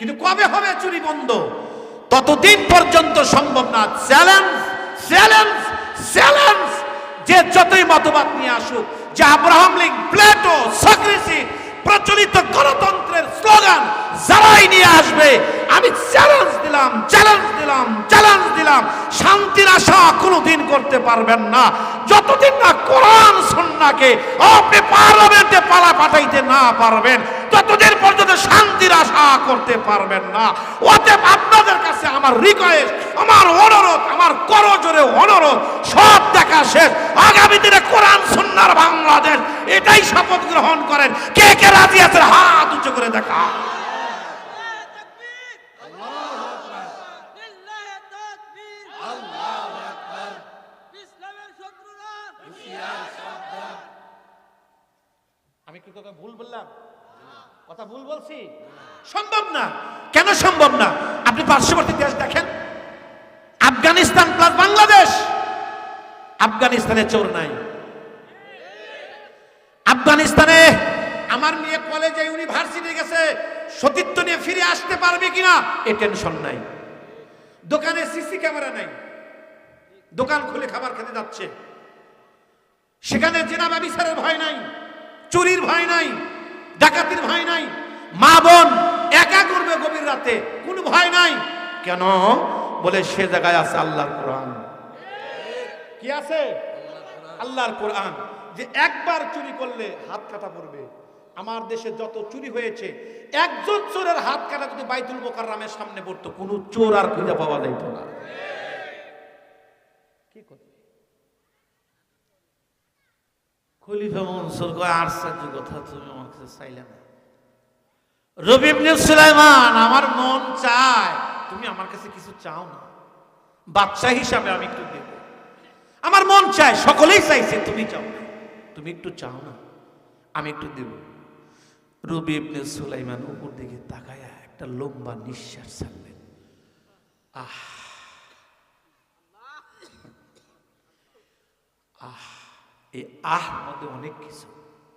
কিন্তু কবে হবে চুরি বন্ধ? ততদিন পর্যন্ত সম্ভব না। Challenge challenge challenge. যে যতই মতবাদ নিয়ে আসুক, যে আব্রাহাম লিঙ্ক প্লেটো, সক্রেসি, প্রচলিত গণতন্ত্রের স্লোগান যারাই নিয়ে আসবে, আমি চ্যালেঞ্জ দিলাম চ্যালেঞ্জ দিলাম চ্যালেঞ্জ দিলাম। শান্তির আশা কোনোদিন করতে পারবেন না। যতদিন না কোরআন সন্নাকে আপনি পার্লামেন্টে পালা পাঠাইতে না পারবেন ততদিন পর্যন্ত শান্তির আশা করতে পারবেন না। অতএব আপনাদের কাছে আমার রিকোয়েস্ট আমার অনুরোধ, আমার করজোরে অনুরোধ, সব দেখা শেষ। আগামী দিনে কোরআন, সুন্নার বাংলাদেশ, এটাই শপথ গ্রহণ করেন। কে কে রাজি আছেন? হাত উঁচু করে দেখা আমি কি কথা ভুল বললাম? কথা ভুল বলছি? সম্ভব না। কেন সম্ভব না? আপনি পার্শ্ববর্তী দেশ দেখেন। আফগানিস্তান প্লাস বাংলাদেশ। আফগানিস্তানে চোর নাই। আফগানিস্তানে আমার মেয়ে কলেজে ইউনিভার্সিটি গেছে। সতীত্ব নিয়ে ফিরে আসতে পারবে কিনা, এ টেনশন নাই। দোকানে সিসি ক্যামেরা নাই। দোকান খুলে খাবার খেতে যাচ্ছে। সেখানে জেনা ব্যবিচারের ভয় নাই। চুরির ভয় নাই। ডাকাতির ভয় নাই। মা বোন একা করবে গভীর রাতে, কোনো ভয় নাই। কেন? বলে সে জায়গায় আছে আল্লাহর কোরআন। কি আছে? আল্লাহর কোরআন। যে একবার চুরি করলে হাত কাটা পড়বে। আমার দেশে যত চুরি হয়েছে, একজন চোরের হাত কাটা যদি বাইতুল মোকাররামের সামনে পড়তো, কোনো চোর আর খুঁজে পাওয়া যাইত না কি করবে খলিফা মনসুর কয় আশ্চর্য কথা তুমি আমার কাছে চাইলে না। রবি ইবনে সুলাইমান, আমার মন চায় তুমি আমার কাছে কিছু চাও না। বাচ্চা হিসাবে আমি একটু দেব। আমার মন চায় সকলেই চাইছে তুমি চাও না। তুমি একটু চাও না, আমি একটু দেব। রবি ইবনে সুলাইমান উপর দিকে তাকায়া একটা লম্বা নিঃশ্বাস ছাড়লেন। আহ! আহ! এই আহ মধ্যে অনেক কিছু।